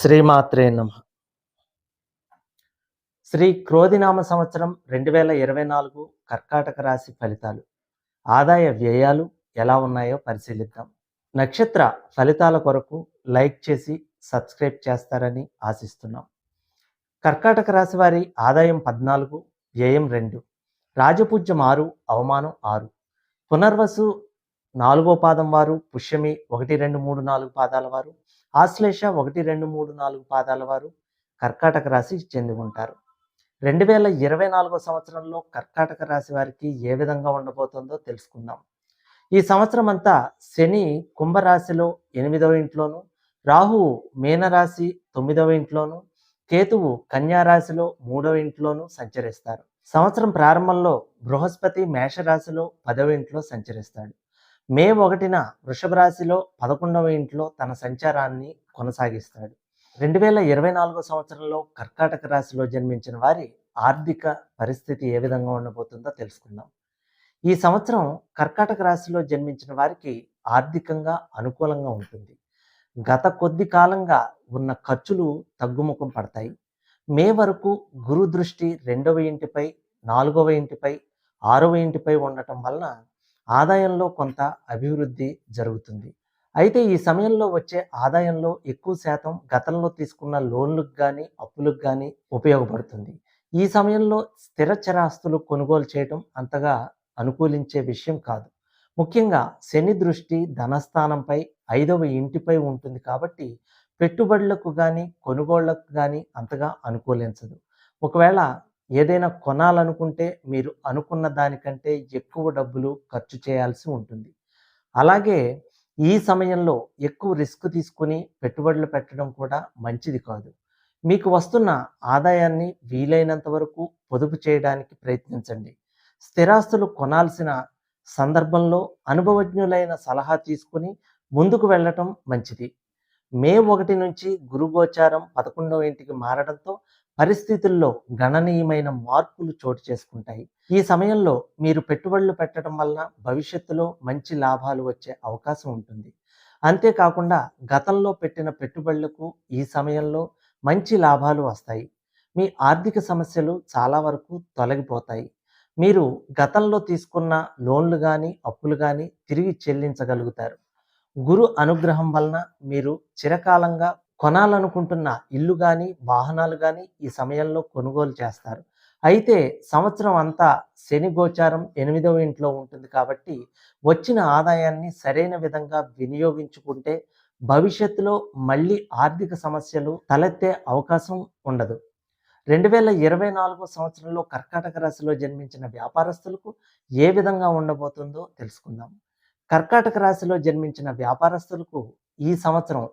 శ్రీమాత్రే నమ. శ్రీ క్రోధినామ సంవత్సరం రెండు వేల ఇరవై నాలుగు కర్కాటక రాశి ఫలితాలు. ఆదాయ వ్యయాలు ఎలా ఉన్నాయో పరిశీలిద్దాం. నక్షత్ర ఫలితాల కొరకు లైక్ చేసి సబ్స్క్రైబ్ చేస్తారని ఆశిస్తున్నాం. కర్కాటక రాశి వారి ఆదాయం పద్నాలుగు వ్యయం రెండు. రాజపూజ్యం ఆరు అవమానం ఆరు. పునర్వసు నాలుగో పాదం వారు పుష్యమి ఒకటి రెండు మూడు నాలుగు పాదాల వారు ఆశ్లేష ఒకటి రెండు మూడు నాలుగు పాదాల వారు కర్కాటక రాశి చెంది ఉంటారు. రెండు వేల ఇరవై నాలుగో సంవత్సరంలో కర్కాటక రాశి వారికి ఏ విధంగా ఉండబోతుందో తెలుసుకుందాం. ఈ సంవత్సరం అంతా శని కుంభరాశిలో ఎనిమిదవ ఇంట్లోను రాహువు మీనరాశి తొమ్మిదవ ఇంట్లోను కేతువు కన్యా రాశిలో మూడవ ఇంట్లోనూ సంచరిస్తారు. సంవత్సరం ప్రారంభంలో బృహస్పతి మేషరాశిలో పదవ ఇంట్లో సంచరిస్తాడు. మే ఒకటిన వృషభ రాశిలో పదకొండవ ఇంట్లో తన సంచారాన్ని కొనసాగిస్తాడు. రెండు వేల ఇరవై నాలుగో సంవత్సరంలో కర్కాటక రాశిలో జన్మించిన వారి ఆర్థిక పరిస్థితి ఏ విధంగా ఉండబోతుందో తెలుసుకుందాం. ఈ సంవత్సరం కర్కాటక రాశిలో జన్మించిన వారికి ఆర్థికంగా అనుకూలంగా ఉంటుంది. గత కొద్ది కాలంగా ఉన్న ఖర్చులు తగ్గుముఖం పడతాయి. మే వరకు గురు దృష్టి రెండవ ఇంటిపై నాలుగవ ఇంటిపై ఆరవ ఇంటిపై ఉండటం వలన ఆదాయంలో కొంత అభివృద్ధి జరుగుతుంది. అయితే ఈ సమయంలో వచ్చే ఆదాయంలో ఎక్కువ శాతం గతంలో తీసుకున్న లోన్లకు కానీ అప్పులకు కానీ ఉపయోగపడుతుంది. ఈ సమయంలో స్థిర చరాస్తులు కొనుగోలు చేయటం అంతగా అనుకూలించే విషయం కాదు. ముఖ్యంగా శని దృష్టి ధనస్థానంపై ఐదవ ఇంటిపై ఉంటుంది కాబట్టి పెట్టుబడులకు కానీ కొనుగోళ్ళకు కానీ అంతగా అనుకూలించదు. ఒకవేళ ఏదైనా కొనాలనుకుంటే మీరు అనుకున్న దానికంటే ఎక్కువ డబ్బులు ఖర్చు చేయాల్సి ఉంటుంది. అలాగే ఈ సమయంలో ఎక్కువ రిస్క్ తీసుకుని పెట్టుబడులు పెట్టడం కూడా మంచిది కాదు. మీకు వస్తున్న ఆదాయాన్ని వీలైనంత వరకు పొదుపు చేయడానికి ప్రయత్నించండి. స్థిరాస్తులు కొనాల్సిన సందర్భంలో అనుభవజ్ఞులైన సలహా తీసుకుని ముందుకు వెళ్ళటం మంచిది. మే ఒకటి నుంచి గురుగోచారం పదకొండవ ఇంటికి మారడంతో పరిస్థితుల్లో గణనీయమైన మార్పులు చోటు చేసుకుంటాయి. ఈ సమయంలో మీరు పెట్టుబడులు పెట్టడం వలన భవిష్యత్తులో మంచి లాభాలు వచ్చే అవకాశం ఉంటుంది. అంతేకాకుండా గతంలో పెట్టిన పెట్టుబడులకు ఈ సమయంలో మంచి లాభాలు వస్తాయి. మీ ఆర్థిక సమస్యలు చాలా వరకు తొలగిపోతాయి. మీరు గతంలో తీసుకున్న లోన్లు కానీ అప్పులు కానీ తిరిగి చెల్లించగలుగుతారు. గురు అనుగ్రహం వలన మీరు చిరకాలంగా కొనాలనుకుంటున్న ఇల్లు కానీ వాహనాలు కానీ ఈ సమయంలో కొనుగోలు చేస్తారు. అయితే సంవత్సరం అంతా శని గోచారం ఎనిమిదవ ఇంట్లో ఉంటుంది కాబట్టి వచ్చిన ఆదాయాన్ని సరైన విధంగా వినియోగించుకుంటే భవిష్యత్తులో మళ్ళీ ఆర్థిక సమస్యలు తలెత్తే అవకాశం ఉండదు. రెండు వేల ఇరవై నాలుగో సంవత్సరంలో కర్కాటక రాశిలో జన్మించిన వ్యాపారస్తులకు ఏ విధంగా ఉండబోతుందో తెలుసుకుందాం. కర్కాటక రాశిలో జన్మించిన వ్యాపారస్తులకు ఈ సంవత్సరం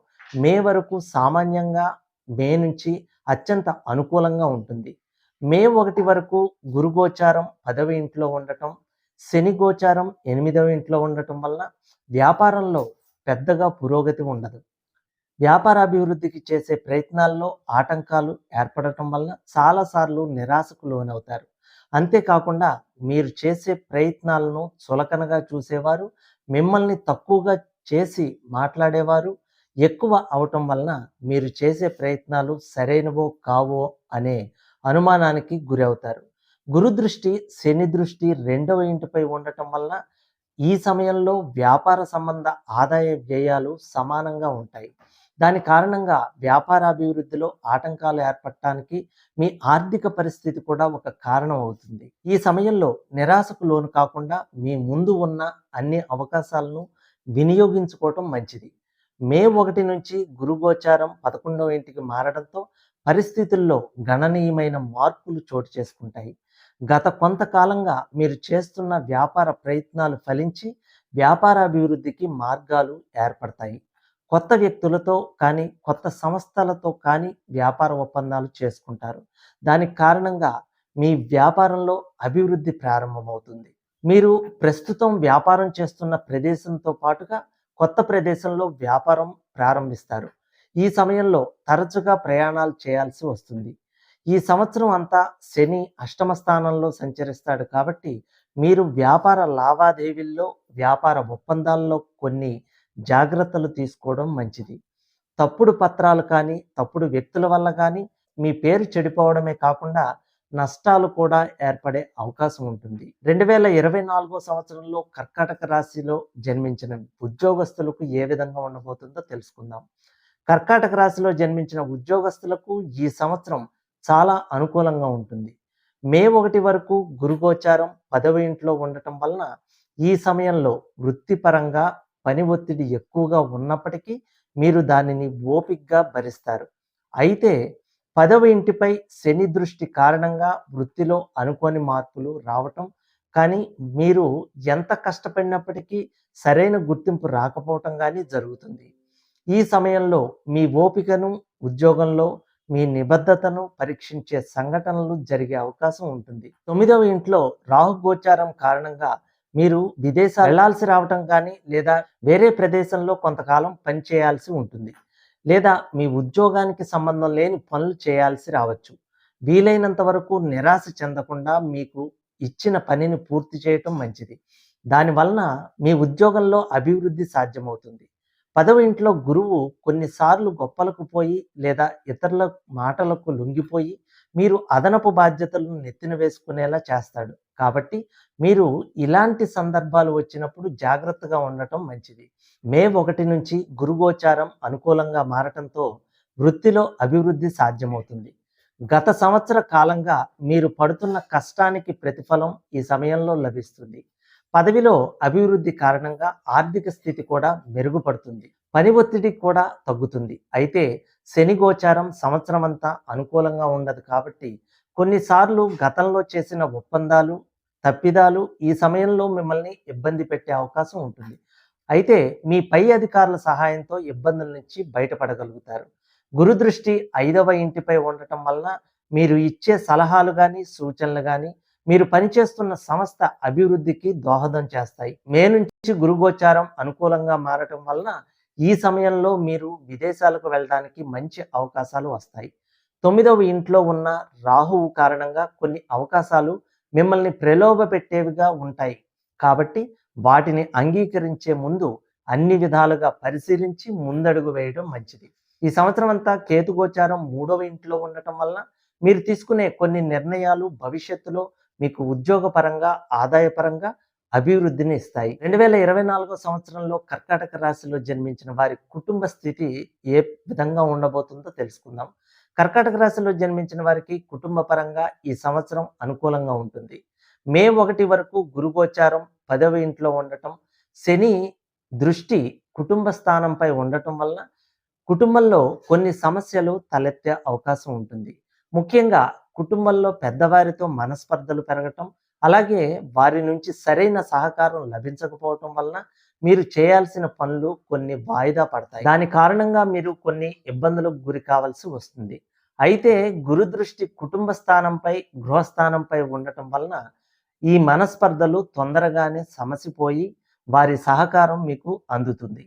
మే వరకు సామాన్యంగా మే నుంచి అత్యంత అనుకూలంగా ఉంటుంది. మే ఒకటి వరకు గురుగోచారం పదవ ఇంట్లో ఉండటం శని గోచారం ఎనిమిదవ ఇంట్లో ఉండటం వల్ల వ్యాపారంలో పెద్దగా పురోగతి ఉండదు. వ్యాపార అభివృద్ధికి చేసే ప్రయత్నాల్లో ఆటంకాలు ఏర్పడటం వలన చాలాసార్లు నిరాశకు లోనవుతారు. అంతేకాకుండా మీరు చేసే ప్రయత్నాలను చులకనగా చూసేవారు మిమ్మల్ని తక్కువగా చేసి మాట్లాడేవారు ఎక్కువ అవటం వలన మీరు చేసే ప్రయత్నాలు సరైనవో కావో అనే అనుమానానికి గురి అవుతారు శని దృష్టి రెండవ ఇంటిపై ఉండటం వలన ఈ సమయంలో వ్యాపార సంబంధ ఆదాయ వ్యయాలు సమానంగా ఉంటాయి. దాని కారణంగా వ్యాపార అభివృద్ధిలో ఆటంకాలు ఏర్పడటానికి మీ ఆర్థిక పరిస్థితి కూడా ఒక కారణం అవుతుంది. ఈ సమయంలో నిరాశకు లోను కాకుండా మీ ముందు ఉన్న అన్ని అవకాశాలను వినియోగించుకోవటం మంచిది. మే ఒకటి నుంచి గురుగోచారం పదకొండవ ఇంటికి మారడంతో పరిస్థితుల్లో గణనీయమైన మార్పులు చోటు చేసుకుంటాయి. గత కొంతకాలంగా మీరు చేస్తున్న వ్యాపార ప్రయత్నాలు ఫలించి వ్యాపార అభివృద్ధికి మార్గాలు ఏర్పడతాయి. కొత్త వ్యక్తులతో కానీ కొత్త సంస్థలతో కానీ వ్యాపార ఒప్పందాలు చేసుకుంటారు. దానికి కారణంగా మీ వ్యాపారంలో అభివృద్ధి ప్రారంభమవుతుంది. మీరు ప్రస్తుతం వ్యాపారం చేస్తున్న ప్రదేశంతో పాటుగా కొత్త ప్రదేశంలో వ్యాపారం ప్రారంభిస్తారు. ఈ సమయంలో తరచుగా ప్రయాణాలు చేయాల్సి వస్తుంది. ఈ సంవత్సరం అంతా శని అష్టమ స్థానంలో సంచరిస్తాడు కాబట్టి మీరు వ్యాపార లావాదేవీల్లో వ్యాపార ఒప్పందాల్లో కొన్ని జాగ్రత్తలు తీసుకోవడం మంచిది. తప్పుడు పత్రాలు కానీ తప్పుడు వ్యక్తుల వల్ల కానీ మీ పేరు చెడిపోవడమే కాకుండా నష్టాలు కూడా ఏర్పడే అవకాశం ఉంటుంది. రెండు వేల ఇరవై నాలుగో సంవత్సరంలో కర్కాటక రాశిలో జన్మించిన ఉద్యోగస్తులకు ఏ విధంగా ఉండబోతుందో తెలుసుకుందాం. కర్కాటక రాశిలో జన్మించిన ఉద్యోగస్తులకు ఈ సంవత్సరం చాలా అనుకూలంగా ఉంటుంది. మే ఒకటి వరకు గురుగోచారం పదవి ఇంట్లో ఉండటం వలన ఈ సమయంలో వృత్తిపరంగా పని ఒత్తిడి ఎక్కువగా ఉన్నప్పటికీ మీరు దానిని ఓపిక్గా భరిస్తారు. అయితే పదవ ఇంటిపై శని దృష్టి కారణంగా వృత్తిలో అనుకోని మార్పులు రావటం. కానీ మీరు ఎంత కష్టపడినప్పటికీ సరైన గుర్తింపు రాకపోవటం కానీ జరుగుతుంది. ఈ సమయంలో మీ ఓపికను ఉద్యోగంలో మీ నిబద్ధతను పరీక్షించే సంఘటనలు జరిగే అవకాశం ఉంటుంది. తొమ్మిదవ ఇంట్లో రాహు గోచారం కారణంగా మీరు విదేశాలు వెళ్ళాల్సి రావటం కానీ లేదా వేరే ప్రదేశంలో కొంతకాలం పనిచేయాల్సి ఉంటుంది. లేదా మీ ఉద్యోగానికి సంబంధం లేని పనులు చేయాల్సి రావచ్చు. వీలైనంత వరకు నిరాశ చెందకుండా మీకు ఇచ్చిన పనిని పూర్తి చేయటం మంచిది. దానివలన మీ ఉద్యోగంలో అభివృద్ధి సాధ్యమవుతుంది. పదవ ఇంట్లో గురువు కొన్నిసార్లు గొప్పలకు పోయి లేదా ఇతరుల మాటలకు లొంగిపోయి మీరు అదనపు బాధ్యతలను నెత్తిన వేసుకునేలా చేస్తాడు. కాబట్టి మీరు ఇలాంటి సందర్భాలు వచ్చినప్పుడు జాగ్రత్తగా ఉండటం మంచిది. మే ఒకటి నుంచి గురుగోచారం అనుకూలంగా మారటంతో వృత్తిలో అభివృద్ధి సాధ్యమవుతుంది. గత సంవత్సర కాలంగా మీరు పడుతున్న కష్టానికి ప్రతిఫలం ఈ సమయంలో లభిస్తుంది. పదవిలో అభివృద్ధి కారణంగా ఆర్థిక స్థితి కూడా మెరుగుపడుతుంది. పని ఒత్తిడి కూడా తగ్గుతుంది. అయితే శని గోచారం సంవత్సరమంతా అనుకూలంగా ఉండదు కాబట్టి కొన్నిసార్లు గతంలో చేసిన ఒప్పందాలు తప్పిదాలు ఈ సమయంలో మిమ్మల్ని ఇబ్బంది పెట్టే అవకాశం ఉంటుంది. అయితే మీ పై అధికారుల సహాయంతో ఇబ్బందుల నుంచి బయటపడగలుగుతారు. గురుదృష్టి ఐదవ ఇంటిపై ఉండటం వలన మీరు ఇచ్చే సలహాలు కానీ సూచనలు కానీ మీరు పనిచేస్తున్న సంస్థ అభివృద్ధికి దోహదం చేస్తాయి. మే నుంచి గురుగోచారం అనుకూలంగా మారటం వలన ఈ సమయంలో మీరు విదేశాలకు వెళ్ళడానికి మంచి అవకాశాలు వస్తాయి. తొమ్మిదవ ఇంట్లో ఉన్న రాహువు కారణంగా కొన్ని అవకాశాలు మిమ్మల్ని ప్రలోభ పెట్టేవిగా ఉంటాయి. కాబట్టి వాటిని అంగీకరించే ముందు అన్ని విధాలుగా పరిశీలించి ముందడుగు వేయడం మంచిది. ఈ సంవత్సరం అంతా కేతుగోచారం మూడవ ఇంట్లో ఉండటం వలన మీరు తీసుకునే కొన్ని నిర్ణయాలు భవిష్యత్తులో మీకు ఉద్యోగపరంగా ఆదాయపరంగా అభివృద్ధిని ఇస్తాయి. రెండు వేల ఇరవై నాలుగో సంవత్సరంలో కర్కాటక రాశిలో జన్మించిన వారి కుటుంబ స్థితి ఏ విధంగా ఉండబోతుందో తెలుసుకుందాం. కర్కాటక రాశిలో జన్మించిన వారికి కుటుంబ పరంగా ఈ సంవత్సరం అనుకూలంగా ఉంటుంది. మే ఒకటి వరకు గురుగోచారం పదవ ఇంట్లో ఉండటం శని దృష్టి కుటుంబ స్థానంపై ఉండటం వలన కుటుంబంలో కొన్ని సమస్యలు తలెత్తే అవకాశం ఉంటుంది. ముఖ్యంగా కుటుంబంలో పెద్దవారితో మనస్పర్ధలు పెరగటం అలాగే వారి నుంచి సరైన సహకారం లభించకపోవటం వలన మీరు చేయాల్సిన పనులు కొన్ని వాయిదా పడతాయి. దాని కారణంగా మీరు కొన్ని ఇబ్బందులకు గురి కావాల్సి వస్తుంది. అయితే గురుదృష్టి కుటుంబ స్థానంపై గృహస్థానంపై ఉండటం వలన ఈ మనస్పర్ధలు తొందరగానే సమసిపోయి వారి సహకారం మీకు అందుతుంది.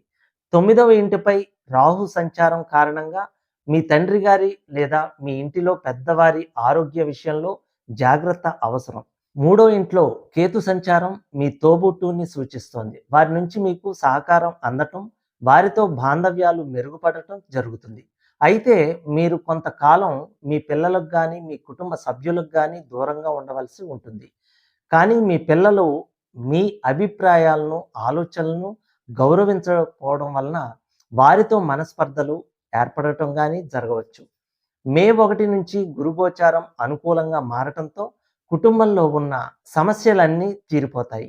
తొమ్మిదవ ఇంటిపై రాహు సంచారం కారణంగా మీ తండ్రి గారి లేదా మీ ఇంటిలో పెద్దవారి ఆరోగ్య విషయంలో జాగ్రత్త అవసరం. మూడో ఇంట్లో కేతు సంచారం మీ తోబుట్టుని సూచిస్తోంది. వారి నుంచి మీకు సహకారం అందటం వారితో బాంధవ్యాలు మెరుగుపడటం జరుగుతుంది. అయితే మీరు కొంతకాలం మీ పిల్లలకు కానీ మీ కుటుంబ సభ్యులకు కానీ దూరంగా ఉండవలసి ఉంటుంది. కానీ మీ పిల్లలు మీ అభిప్రాయాలను ఆలోచనలను గౌరవించకపోవడం వలన వారితో మనస్పర్ధలు ఏర్పడటం కానీ జరగవచ్చు. మే ఒకటి నుంచి గురుగోచారం అనుకూలంగా మారటంతో కుటుంబంలో ఉన్న సమస్యలన్నీ తీరిపోతాయి.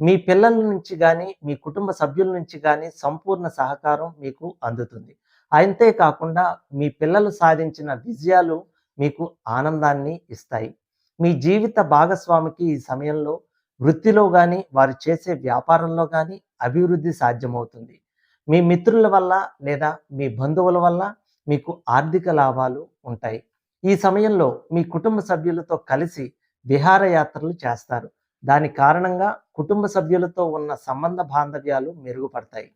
మీ పిల్లల నుంచి కానీ మీ కుటుంబ సభ్యుల నుంచి కానీ సంపూర్ణ సహకారం మీకు అందుతుంది. అంతేకాకుండా మీ పిల్లలు సాధించిన విజయాలు మీకు ఆనందాన్ని ఇస్తాయి. మీ జీవిత భాగస్వామికి ఈ సమయంలో వృత్తిలో కానీ వారు చేసే వ్యాపారంలో కానీ అభివృద్ధి సాధ్యమవుతుంది. మీ మిత్రుల వల్ల లేదా మీ బంధువుల వల్ల మీకు ఆర్థిక లాభాలు ఉంటాయి. ఈ సమయంలో మీ కుటుంబ సభ్యులతో కలిసి విహారయాత్రలు చేస్తారు. దాని కారణంగా కుటుంబ సభ్యులతో ఉన్న సంబంధ బాంధవ్యాలు మెరుగుపడతాయి.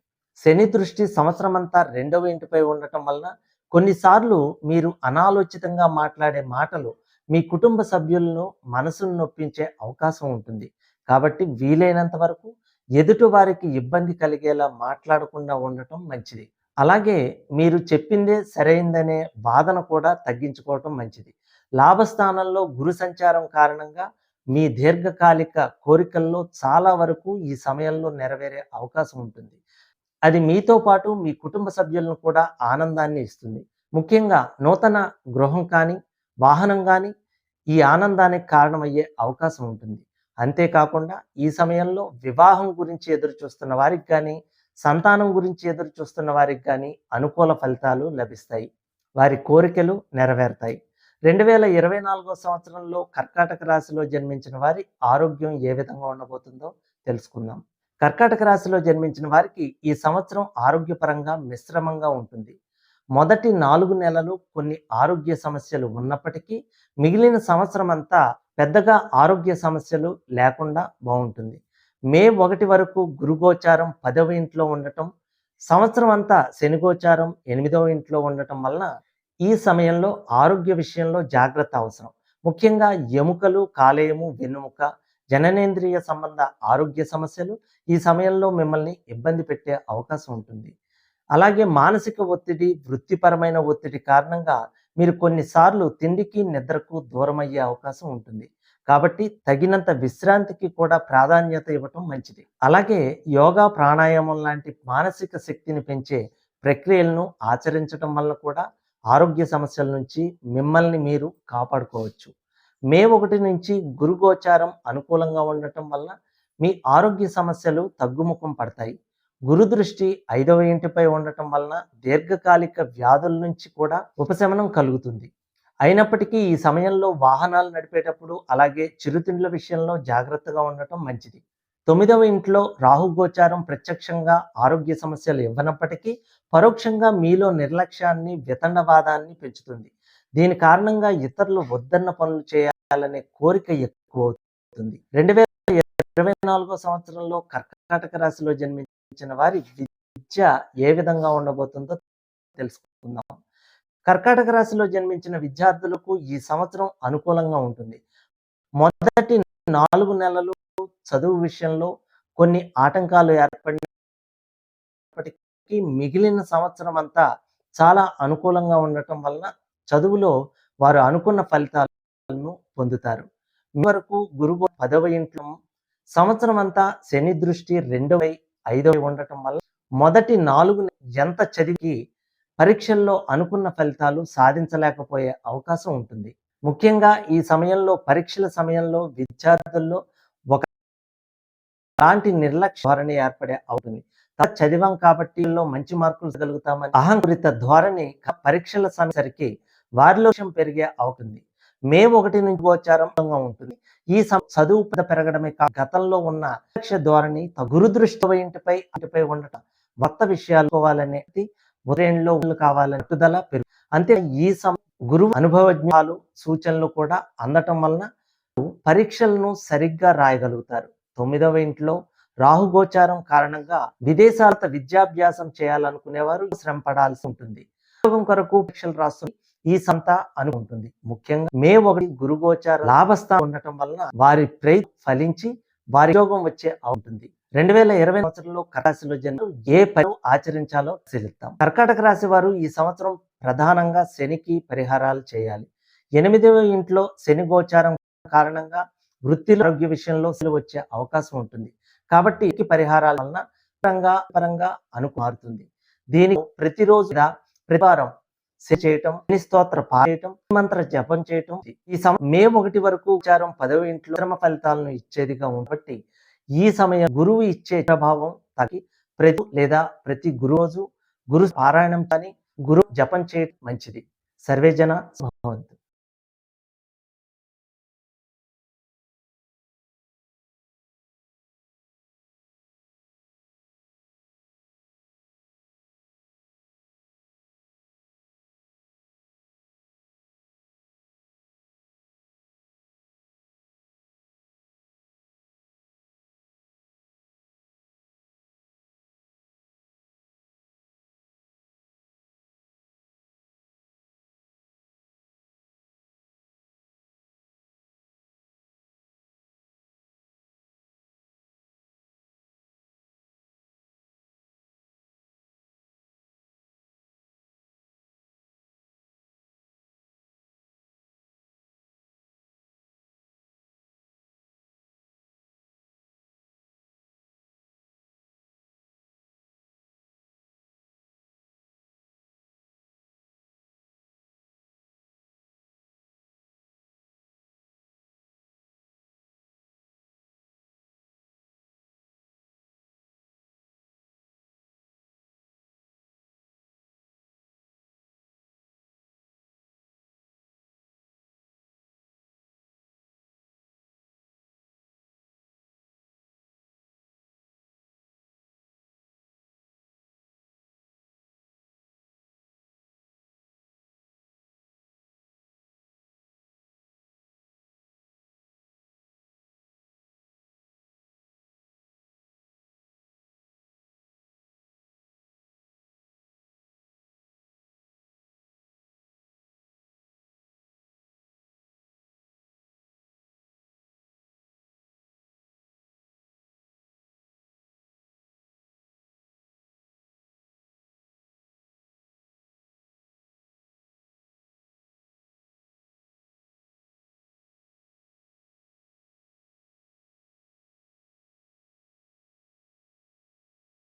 శని దృష్టి సంవత్సరమంతా రెండవ ఇంటిపై ఉండటం వలన కొన్నిసార్లు మీరు అనాలోచితంగా మాట్లాడే మాటలు మీ కుటుంబ సభ్యులను మనసును నొప్పించే అవకాశం ఉంటుంది. కాబట్టి వీలైనంత వరకు ఎదుటి వారికి ఇబ్బంది కలిగేలా మాట్లాడకుండా ఉండటం మంచిది. అలాగే మీరు చెప్పిందే సరైందనే వాదన కూడా తగ్గించుకోవటం మంచిది. లాభస్థానంలో గురు సంచారం కారణంగా మీ దీర్ఘకాలిక కోరికల్లో చాలా వరకు ఈ సమయంలో నెరవేరే అవకాశం ఉంటుంది. అది మీతో పాటు మీ కుటుంబ సభ్యులను కూడా ఆనందాన్ని ఇస్తుంది. ముఖ్యంగా నూతన గృహం కానీ వాహనం కానీ ఈ ఆనందానికి కారణమయ్యే అవకాశం ఉంటుంది. అంతేకాకుండా ఈ సమయంలో వివాహం గురించి ఎదురు చూస్తున్న వారికి కానీ సంతానం గురించి ఎదురు చూస్తున్న వారికి కానీ అనుకూల ఫలితాలు లభిస్తాయి. వారి కోరికలు నెరవేరుతాయి. రెండు వేల ఇరవై నాలుగో సంవత్సరంలో కర్కాటక రాశిలో జన్మించిన వారి ఆరోగ్యం ఏ విధంగా ఉండబోతుందో తెలుసుకుందాం. కర్కాటక రాశిలో జన్మించిన వారికి ఈ సంవత్సరం ఆరోగ్యపరంగా మిశ్రమంగా ఉంటుంది. మొదటి నాలుగు నెలలు కొన్ని ఆరోగ్య సమస్యలు ఉన్నప్పటికీ మిగిలిన సంవత్సరం అంతా పెద్దగా ఆరోగ్య సమస్యలు లేకుండా బాగుంటుంది. మే ఒకటి వరకు గురుగోచారం పదవ ఇంట్లో ఉండటం సంవత్సరం అంతా శనిగోచారం ఎనిమిదవ ఇంట్లో ఉండటం వలన ఈ సమయంలో ఆరోగ్య విషయంలో జాగ్రత్త అవసరం. ముఖ్యంగా ఎముకలు కాలేయము వెన్నుముక జననేంద్రియ సంబంధ ఆరోగ్య సమస్యలు ఈ సమయంలో మిమ్మల్ని ఇబ్బంది పెట్టే అవకాశం ఉంటుంది. అలాగే మానసిక ఒత్తిడి వృత్తిపరమైన ఒత్తిడి కారణంగా మీరు కొన్నిసార్లు తిండికి నిద్రకు దూరం అయ్యే అవకాశం ఉంటుంది. కాబట్టి తగినంత విశ్రాంతికి కూడా ప్రాధాన్యత ఇవ్వటం మంచిది. అలాగే యోగా ప్రాణాయామం లాంటి మానసిక శక్తిని పెంచే ప్రక్రియలను ఆచరించడం వల్ల కూడా ఆరోగ్య సమస్యల నుంచి మిమ్మల్ని మీరు కాపాడుకోవచ్చు. మే ఒకటి నుంచి గురుగోచారం అనుకూలంగా ఉండటం వల్ల మీ ఆరోగ్య సమస్యలు తగ్గుముఖం పడతాయి. గురు దృష్టి ఐదవ ఇంటిపై ఉండటం వలన దీర్ఘకాలిక వ్యాధుల నుంచి కూడా ఉపశమనం కలుగుతుంది. అయినప్పటికీ ఈ సమయంలో వాహనాలు నడిపేటప్పుడు అలాగే చిరుతిండ్ల విషయంలో జాగ్రత్తగా ఉండటం మంచిది. తొమ్మిదవ ఇంట్లో రాహుగోచారం ప్రత్యక్షంగా ఆరోగ్య సమస్యలు ఇవ్వనప్పటికీ పరోక్షంగా మీలో నిర్లక్ష్యాన్ని వితండవాదాన్ని పెంచుతుంది. దీని కారణంగా ఇతరులు వద్దన్న పనులు చేయాలనే కోరిక ఎక్కువ అవుతుంది రెండు వేల ఇరవై నాలుగో సంవత్సరంలో కర్కాటక రాశిలో జన్మించిన వారి విద్య ఏ విధంగా ఉండబోతుందో తెలుసుకుందాం. కర్కాటక రాశిలో జన్మించిన విద్యార్థులకు ఈ సంవత్సరం అనుకూలంగా ఉంటుంది. మొదటి నాలుగు నెలలు చదువు విషయంలో కొన్ని ఆటంకాలు ఏర్పడినప్పటికీ మిగిలిన సంవత్సరం అంతా చాలా అనుకూలంగా ఉండటం వలన చదువులో వారు అనుకున్న ఫలితాలను పొందుతారు. వరకు గురువు పదవ ఇంట్లో సంవత్సరం అంతా శని దృష్టి రెండవ ఐదవ ఉండటం వల్ల మొదటి నాలుగు ఎంత చదివి పరీక్షల్లో అనుకున్న ఫలితాలు సాధించలేకపోయే అవకాశం ఉంటుంది. ముఖ్యంగా ఈ సమయంలో పరీక్షల సమయంలో విద్యార్థుల్లో అలాంటి నిర్లక్ష్య ధోరణి ఏర్పడే అవుతుంది. చదివాం కాబట్టి మంచి మార్కులు కలుగుతామని అహంకృత ధోరణి పరీక్షల సమయసరికి వారిలో పెరిగే అవుతుంది. మే ఒకటి నుంచి గోచారంగా ఉంటుంది. ఈ చదువు పెరగడమే కాక గతంలో ఉన్న లక్ష్య ధోరణి గురుదృష్టి ఇంటిపై ఇంటిపై ఉండటం కొత్త విషయాలు కోవాలనేది ఉదయంలో కావాలని పట్టుదల పెరుగు. అంతే ఈ సమ గురువు అనుభవజ్ఞాలు సూచనలు కూడా అందటం వలన పరీక్షలను సరిగ్గా రాయగలుగుతారు. తొమ్మిదవ ఇంట్లో రాహుగోచారం కారణంగా విదేశాలత విద్యాభ్యాసం చేయాలనుకునేవారు శ్రమ పడాల్సి ఉంటుంది. ఉద్యోగం కొరకు పరీక్షలు రాస్తుంది ఈ సంత అనుకుంటుంది. ముఖ్యంగా మే ఒకటి గురుగోచార లాభస్థానం ఉండటం వలన వారి ప్రయత్నం ఫలించి వారి ఉద్యోగం వచ్చే ఉంటుంది. రెండు వేల ఇరవై సంవత్సరంలో కర్కాశిలో జన్మ ఏ పని ఆచరించాలో పరిశీలిస్తాం కర్కాటక రాశి వారు ఈ సంవత్సరం ప్రధానంగా శనికి పరిహారాలు చేయాలి. ఎనిమిదవ ఇంట్లో శని గోచారం కారణంగా వృత్తి ఆరోగ్య విషయంలో వచ్చే అవకాశం ఉంటుంది. కాబట్టి పరిహారాల వలన పరంగా పరంగా అనుకుమారుతుంది దీనికి ప్రతిరోజు ప్రతివారం చేయటం స్తోత్ర పాడేయటం మంత్ర జపం చేయటం. ఈ సమయం మే ఒకటి వరకు ఉచారం పదవ ఇంట్లో శ్రమ ఫలితాలను ఇచ్చేదిగా ఉండబట్టి ఈ సమయం గురువు ఇచ్చే ప్రభావం తగ్గి ప్రతి లేదా ప్రతి గురువు గురు పారాయణం కానీ గురు జపం చేయటం మంచిది. సర్వేజన భవంతు